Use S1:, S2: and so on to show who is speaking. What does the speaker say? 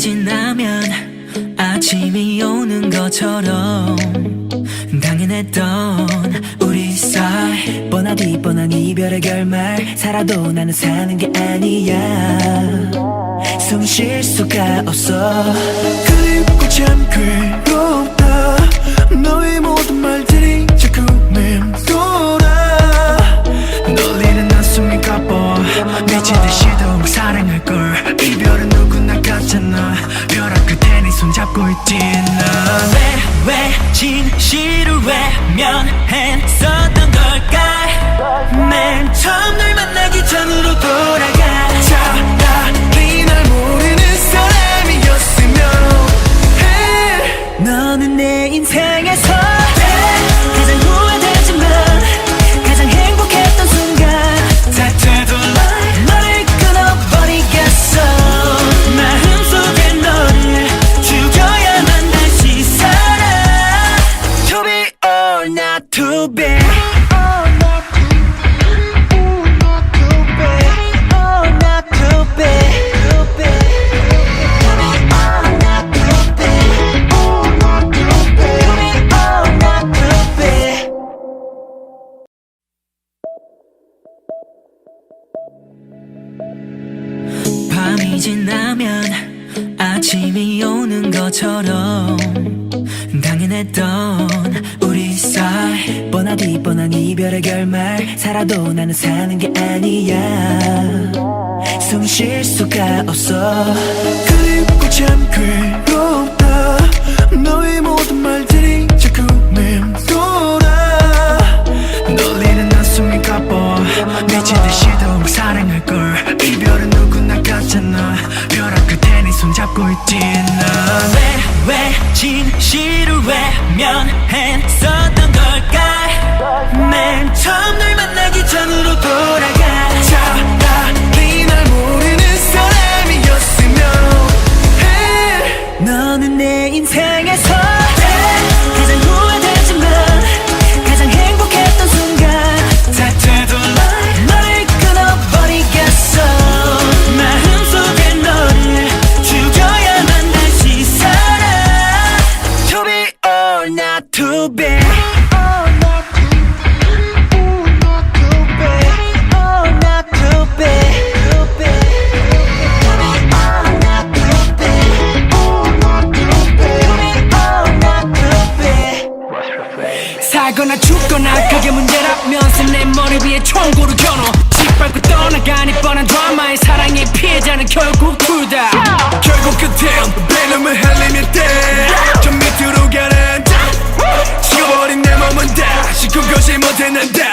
S1: 지나면 아침이 오는 것처럼 당연했던 우리 사이. 뻔하디 뻔한 이별의 결말. 살아도 나는 사는 게 아니야. 숨 쉴 수가 없어.
S2: 그리고 참 그리워 손잡고 있지. 난
S1: 왜, 왜 진실을 외면했었던 걸까? 맨 처음 널 만나 not to be Oh, not to be. To be. Oh, not to be. Oh, not to be. Oh, not to be. 밤이 지나면 아침이 오는 것처럼 당연했던 뻔하디 뻔한 이별의 결말. 살아도 나는 사는 게 아니야. 숨 쉴 수가 없어.
S2: 그립고 참 괴롭다 너의 모든 말들이 자꾸 맴돌아. 널리는 난 숨이 가뻐. 미치듯이 더욱 사랑할걸. 이별은 누구나 같잖아. 벼락 끝에 네 손잡고 있지 난
S1: 왜, 왜 진실을 걸까 맨 처음 널 만나기 전으로 돌아가
S2: 차라리 날 모르는 사람이었으면. 해
S1: 너는 내 인생에서 가장 후회되지만 가장 행복했던 순간.
S2: 다투도
S1: 너를 끊어버리겠어. 마음속에 너를 죽여야만 다시 살아. To be or not
S3: 죽거나 그게 문제라면서 내 머리 위에 총구를 겨눠. 짓밟고 떠나가니 뻔한 드라마의 사랑의 피해자는 결국 둘다.
S2: 결국 끝엔 베놈을 흘리는 때저 밑으로 가라앉아. 식어버린 내 몸은 다시 꿈꾸지 못했는다